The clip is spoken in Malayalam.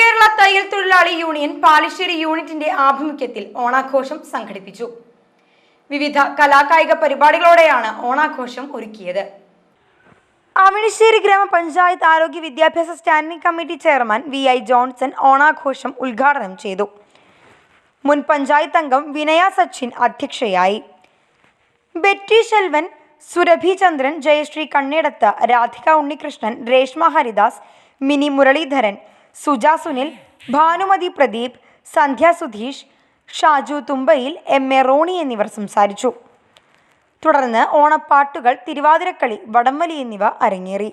കേരള തയ്യൽ തൊഴിലാളി യൂണിയൻ പാലിശ്ശേരി യൂണിറ്റിന്റെ ആഭിമുഖ്യത്തിൽ ഓണാഘോഷം സംഘടിപ്പിച്ചു. വിവിധ കലാകായിക പരിപാടികളോടെയാണ് ഓണാഘോഷം ഒരുക്കിയത്. അമിണിശ്ശേരി ഗ്രാമപഞ്ചായത്ത് ആരോഗ്യ വിദ്യാഭ്യാസ standing committee chairman V I Johnson ഓണാഘോഷം ഉദ്ഘാടനം ചെയ്തു. മുൻ പഞ്ചായത്ത് അംഗം വിനയ സച്ചിൻ അധ്യക്ഷയായി. Betty Selvan Surabhi Chandran Jayasree Kannedath Radhika Unnikrishnan Reshma Haridas Mini Muraleedharan Suja Sunil Bhanumathi Pradeep Sandhya Sudheesh Shaju Thumbayil M A Rony എന്നിവർ സംസാരിച്ചു. തുടർന്ന് ഓണപ്പാട്ടുകൾ തിരുവാതിരക്കളി വടംവലി എന്നിവ അരങ്ങേറി.